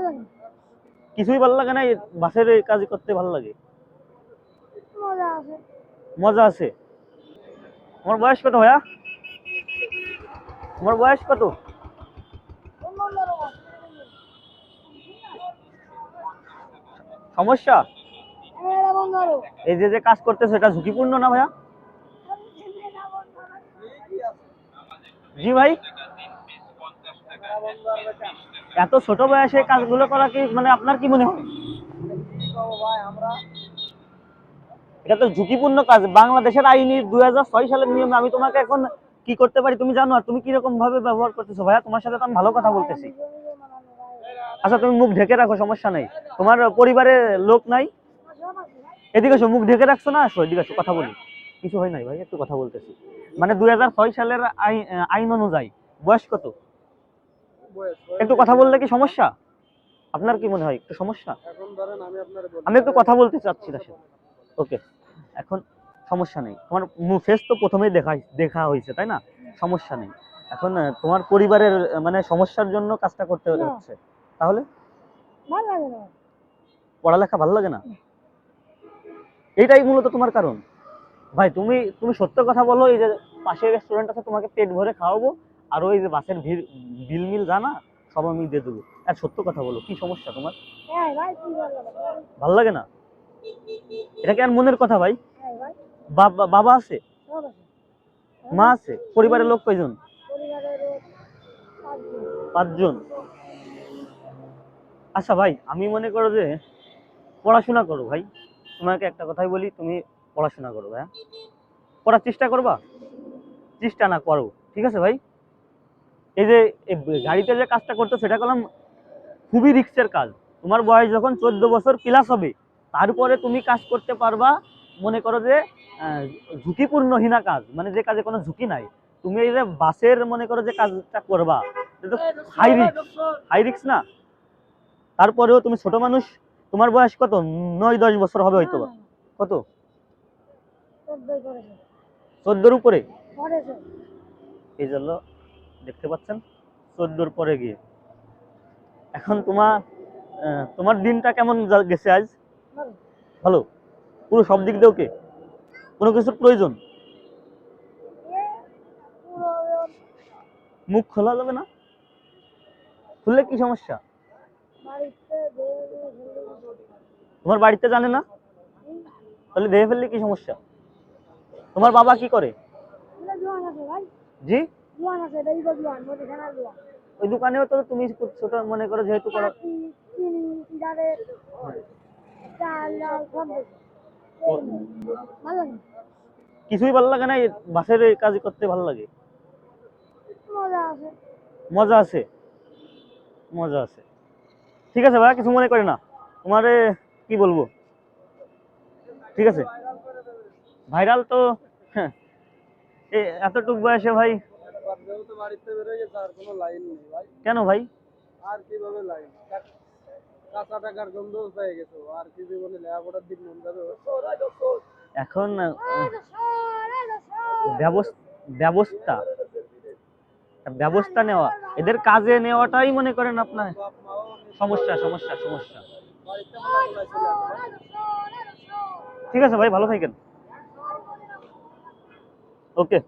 ভালো লাগে? কিছুই ভালো লাগে না বাসের কাজ করতে ভালো লাগে। মজা আছে। মজা আছে। তোমার বয়স কত ভাইয়া? তোমার বয়স কত? সমস্যা? এই যে যে কাজ করতেছে এটা ঝুঁকিপূর্ণ না ভাইয়া? জি ভাই? এত ছোট বয়সে কাজগুলো করা কি মানে আপনার কি মনে হয়? এটা তো ঝুঁকিপূর্ণ কাজ। বাংলাদেশের আইনি দুই সালের নিয়মে আমি তোমাকে এখন কি করতে পারি তুমি জানো, আর তুমি কীরকম ভাবে ব্যবহার করতেছো? ভাইয়া, তোমার সাথে তো আমি ভালো কথা বলতেছি। আচ্ছা তুমি মুখ ঢেকে রাখো, সমস্যা নাই। তোমার পরিবারে লোক নাই? এদিকে এসো, মুখ ঢেকে রাখছো না? আসো, এদিকে এসো কথা বলি। কিছু হয় নাই ভাই, একটু কথা বলতেছি। মানে দুই হাজার ছয় সালের আই- আইন অনুযায়ী, বয়স কত? একটু কথা বললে কি সমস্যা? আপনার কি মনে হয় একটু সমস্যা? আমি একটু কথা বলতে চাচ্ছি না ওকে। এখন সমস্যা নেই। তোমার ফেস তো প্রথমেই দেখা দেখা হয়েছে তাই না? সমস্যা নেই। এখন তোমার পরিবারের মানে সমস্যার জন্য কাজটা করতে হচ্ছে। তাহলে? ভালো লাগে না। পড়ালেখা ভালো লাগে না? এইটাই মূলত তোমার কারণ। ভাই তুমি তুমি সত্য কথা বলো এই যে পাশের রেস্টুরেন্ট আছে তোমাকে পেট ভরে খাওয়াবো আর ওই যে বাসের ভিড় বিল মিল জানা সব আমি দিয়ে দেবো। আর সত্য কথা বলো কি সমস্যা তোমার? হ্যাঁ ভালো লাগে না? এটা কেন মনের কথা ভাই? হ্যাঁ বাবা বাবা আছে? মা আছে? পরিবারের লোক কয়জন? পাঁচজন। আচ্ছা ভাই আমি মনে করো যে পড়াশোনা করো ভাই। তোমাকে একটা কথাই বলি তুমি পড়াশোনা করো ভাই পড়ার চেষ্টা করবা? চেষ্টা না করো ঠিক আছে ভাই? এই যে গাড়িতে যে কাজটা করতো সেটা করলাম খুবই রিক্সের কাজ। তোমার বয়স যখন চোদ্দ বছর প্লাস হবে তারপরে তুমি কাজ করতে পারবা মনে করো যে ঝুঁকিপূর্ণহীনা কাজ মানে যে কাজে কোনো ঝুঁকি নাই। তুমি এই যে বাসের মনে করো যে কাজটা করবা এটা হাই রিক্স হাই রিক্স না? তারপরেও তুমি ছোট মানুষ তোমার বয়স কত? নয় দশ বছর হবে হয়তো কত? চোদ্দোর উপরে। এই জন্য দেখতে পাচ্ছেন? চোদ্দোর পরে গিয়ে। এখন তোমার তোমার দিনটা কেমন গেছে আজ? ভালো? পুরো সব দিক দিয়ে ওকে কোনো কিছুর প্রয়োজন? মুখ খোলা যাবে না? খুললে কি সমস্যা। তোমার বাড়িতে জানে না? তাহলে দেখে ফেললে কি সমস্যা? তোমার বাবা কি করে? জি? জোয়ান আছে এটা ইগো জোয়ান মুদিখানার জোয়ান ওই দোকানেও তো তুমি ছোট মনে করো যেহেতু করো। চিনি চাল ডাল সব ভালো লাগে? কিছুই ভালো লাগে না বাসের কাজ করতে ভালো লাগে? মজা আছে। মজা আছে? মজা আছে। ঠিক আছে ভাই কিছু মনে করে না। তোমারে কি বলব? ঠিক আছে? ভাইরাল তো হ্যাঁ। এতটুক বয়সে ভাই বাড়িতে বেরোয় গেছে আর কোনো লাইন নেই ভাই। কেন ভাই? আর কীভাবে লাইন কাঁচা টাকার গন্ধ পেয়ে গেছো আর কি জীবনে লেখাপড়ার দিন মন যাবে এখন ব্যবস্থা। ব্যবস্থা নেওয়া। এদের কাজে নেওয়াটাই মনে করেন আপনার? সমস্যা সমস্যা সমস্যা। ঠিক আছে ভাই ভালো থাকেন। ওকে।